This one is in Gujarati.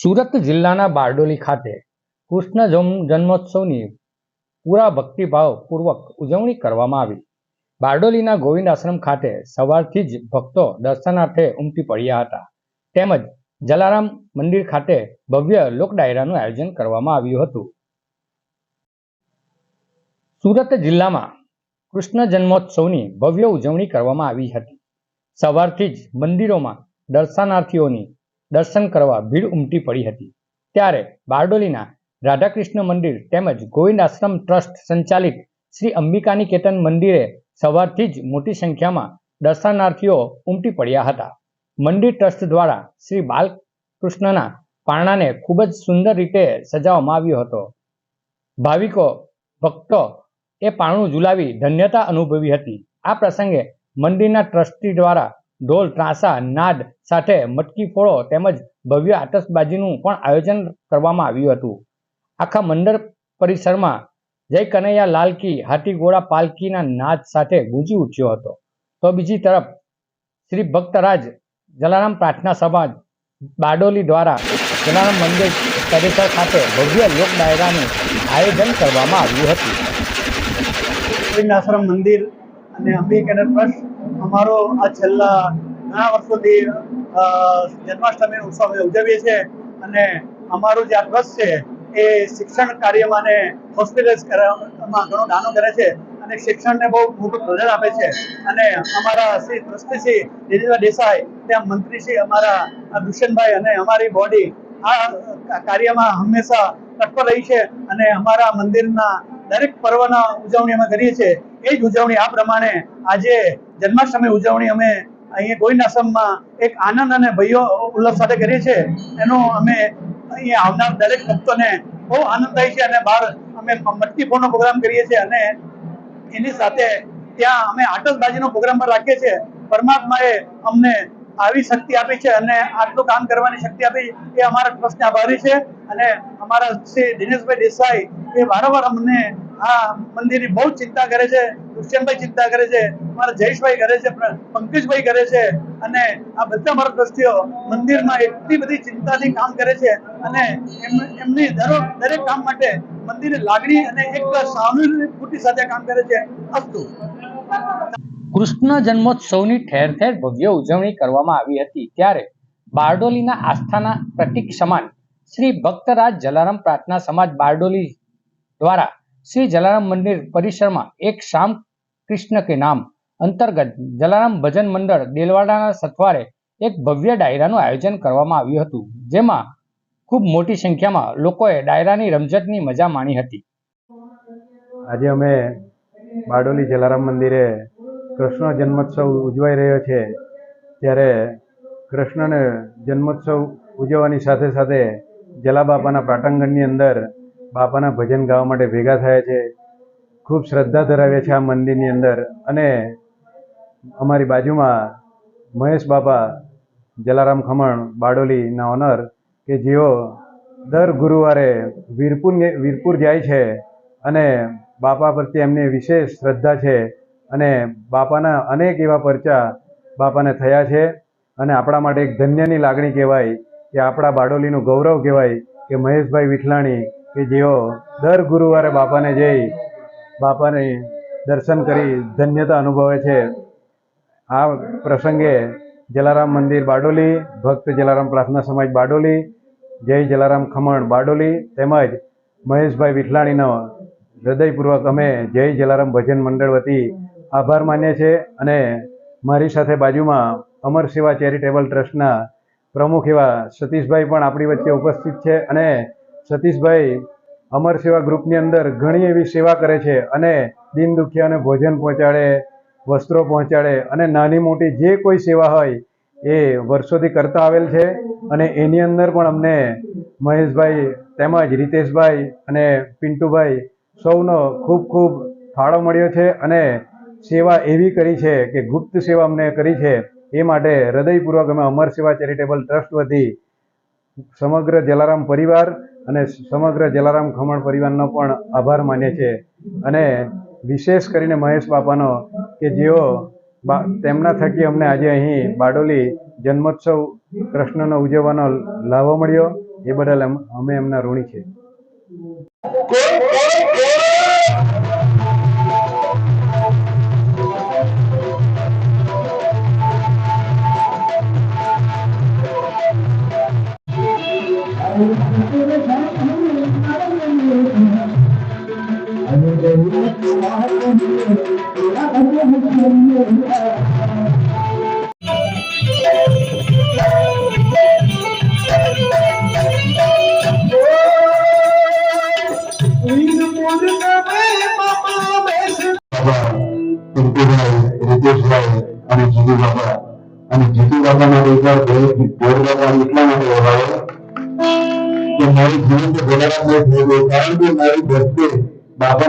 સુરત જિલ્લાના બારડોલી ખાતે કૃષ્ણ જન્મોત્સવની પૂરા ભક્તિભાવપૂર્વક ઉજવણી કરવામાં આવી. બારડોલીના ગોવિંદ આશ્રમ ખાતે સવારથી જ ભક્તો દર્શનાર્થે ઉમટી પડ્યા હતા. તેમજ જલારામ મંદિર ખાતે ભવ્ય લોક ડાયરાનું આયોજન કરવામાં આવ્યું હતું. સુરત જિલ્લામાં કૃષ્ણ જન્મોત્સવની ભવ્ય ઉજવણી કરવામાં આવી હતી. સવારથી જ મંદિરોમાં દર્શનાર્થીઓની દર્શન કરવા ભીડ ઉમટી પડી હતી. ત્યારે બારડોલીના રાધાકૃષ્ણ મંદિર તેમજ ગોવિંદ આશ્રમ ટ્રસ્ટ સંચાલિત શ્રી અંબિકાની કેતન મંદિરે સવારથી જ મોટી સંખ્યામાં દર્શનાર્થીઓ ઉમટી પડ્યા હતા. મંદિર ટ્રસ્ટ દ્વારા શ્રી બાલકૃષ્ણના પારણાને ખૂબ જ સુંદર રીતે સજાવવામાં આવ્યો હતો. ભાવિકો, ભક્તો એ પારણું ઝુલાવી ધન્યતા અનુભવી હતી. આ પ્રસંગે મંદિરના ટ્રસ્ટી દ્વારા ઢોલ, ત્રાસા, નાદ સાથે મટકી ફોડો તેમજ ભવ્ય આતશબાજીનું પણ આયોજન કરવામાં આવ્યું હતું. આખા મંડળ પરિસરમાં જય કનૈયા લાલકી હાથી ઘોડા પાલકીના નાદ સાથે ગુંજી ઉઠ્યો હતો. તો બીજી તરફ શ્રી ભક્તરાજ જલારામ પ્રાર્થના સભા બારડોલી દ્વારા જલારામ મંદિર પરિસર ખાતે ભવ્ય લોક ડાયરાનું આયોજન કરવામાં આવ્યું હતું. આશ્રમ મંદિર અને અંબિકાના ટ્રસ્ટ અમારો આ છેલ્લા ઘણા વર્ષોથી જન્માષ્ટમી ઉત્સવ ઉજવીએ છીએ અને અમારું જે આ ટ્રસ્ટ છે એ શિક્ષણ કાર્યમાં અને હોસ્પિટલ્સ કરવામાં ઘણો દાનો કરે છે અને શિક્ષણને બહુ મોટું પ્રદાન આપે છે. અને અમારા શ્રી ટ્રસ્ટી શ્રી દિલીપભાઈ દેસાઈ, ત્યાં મંત્રી શ્રી અમારા દુષ્યંતભાઈ અને અમારી બોડી આ કાર્યમાં હંમેશા તત્પર રહી છે અને અમારા મંદિરના દરેક પર્વના ઉજવણી અમે કરીએ છીએ. એ જ ઉજવણી આ પ્રમાણે આજે જન્માષ્ટમી ઉજવણી અમે અહીંયા ગોવિંદ આશ્રમમાં એક આનંદ અને ભયો ઉલ્લાસ સાથે કરીએ છીએ. એનો અમે અહીંયા આવનાર દરેક ભક્તોને બહુ આનંદ થાય છે અને બહાર અમે મટકી ફોડનો પ્રોગ્રામ કરીએ છીએ અને એની સાથે ત્યાં અમે આટસબાજીનો પ્રોગ્રામ પણ રાખીએ છીએ. પરમાત્માએ અમને આવી શક્તિ આપી છે અને આટલું કામ કરવાની શક્તિ આપી એ અમારા ટ્રસ્ટને આભારી છે. અને અમારા શ્રી દિનેશભાઈ દેસાઈ એ વારંવાર અમને આ મંદિરની બહુ ચિંતા કરે છે, દુષ્યંતભાઈ ચિંતા કરે છે, અમારા જયેશભાઈ કરે છે પંકજભાઈ કરે છે અને આ બધા મારા દ્રષ્ટિઓ મંદિરમાં એટલી બધી ચિંતાથી કામ કરે છે અને એમ- એમની દરેક દરેક કામ માટે મંદિરની લાગણી અને એક સહાનુભૂતિ સાથે કામ કરે છે. અસ્તુ. કૃષ્ણ જન્મોત્સવની ઠેર ઠેર ભવ્ય ઉજવણી કરવામાં આવી હતી. ત્યારે બારડોલીના આસ્થાના પ્રતિક સમાન શ્રી ભક્તરાજ જલારામ પ્રાર્થના સમાજ બારડોલી દ્વારા શ્રી જલારામ મંદિર પરિસરમાં એક શામ કૃષ્ણ કે નામ અંતર્ગત જલારામ ભજન મંડળ દેલવાડાના સથવારે એક ભવ્ય ડાયરાનું આયોજન કરવામાં આવ્યું હતું, જેમાં ખૂબ મોટી સંખ્યામાં લોકોએ ડાયરાની રમઝટની મજા માણી હતી. આજે અમે બારડોલી જલારામ મંદિરે કૃષ્ણ જન્મોત્સવ ઉજવાઈ રહ્યો છે. ત્યારે કૃષ્ણને જન્મોત્સવ ઉજવવાની સાથે સાથે જલા બાપાના પ્રાટંગણની અંદર બાપાના ભજન ગાવા માટે ભેગા થયા છે. ખૂબ શ્રદ્ધા ધરાવે છે આ મંદિરની અંદર અને અમારી બાજુમાં મહેશ બાપા, જલારામ ખમણ બારડોલીના ઓનર કે જેઓ દર ગુરુવારે વીરપુર વીરપુર જાય છે અને બાપા પ્રત્યે એમને વિશેષ શ્રદ્ધા છે. અને બાપાના અનેક એવા પરચા બાપાને થયા છે અને આપણા માટે એક ધન્યની લાગણી કહેવાય કે આપણા બારડોલીનું ગૌરવ કહેવાય કે મહેશભાઈ વિઠલાણી કે જેઓ દર ગુરુવારે બાપાને જઈ બાપાને દર્શન કરી ધન્યતા અનુભવે છે. આ પ્રસંગે જલારામ મંદિર બારડોલી, ભક્ત જલારામ પ્રાર્થના સમાજ બારડોલી, જય જલારામ ખમણ બારડોલી તેમજ મહેશભાઈ વિઠલાણીનો હૃદયપૂર્વક અમે જય જલારામ ભજન મંડળ વતી આભાર માન્ય છે અને મારી સાથે બાજુમાં અમર સેવા ચેરિટેબલ ટ્રસ્ટના પ્રમુખ એવા સતીશભાઈ પણ આપણી વચ્ચે ઉપસ્થિત છે અને સતીશભાઈ અમર સેવા ગ્રુપની અંદર ઘણી એવી સેવા કરે છે અને દિન દુખિયાને ભોજન પહોંચાડે, વસ્ત્રો પહોંચાડે અને નાની મોટી જે કોઈ સેવા હોય એ વર્ષોથી કરતા આવેલ છે અને એની અંદર પણ અમને મહેશભાઈ તેમજ રીતેશભાઈ અને પિન્ટુભાઈ સૌનો ખૂબ ખૂબ ફાળો મળ્યો છે અને સેવા એવી કરી છે કે ગુપ્ત સેવા અમને કરી છે, એ માટે હૃદયપૂર્વક અમે અમર સેવા ચેરિટેબલ ટ્રસ્ટ વતી સમગ્ર જલારામ પરિવાર અને સમગ્ર જલારામ ખમણ પરિવારનો પણ આભાર માનીએ છીએ. અને વિશેષ કરીને મહેશ બાપાનો કે જેઓ તેમના થકી અમને આજે અહીં બારડોલી જન્મોત્સવ કૃષ્ણનો ઉજવવાનો લાભો મળ્યો, એ બદલ અમે એમના ઋણી છે પિન્ટુભાઈ રીતેશભાઈ અને જીતુ બાબા અને જીતુ બાબાના એકવાર કે મારી જીવન તો ભોળાનાથ ને જ નહીં કારણ કે મારી ભક્તિ બાપા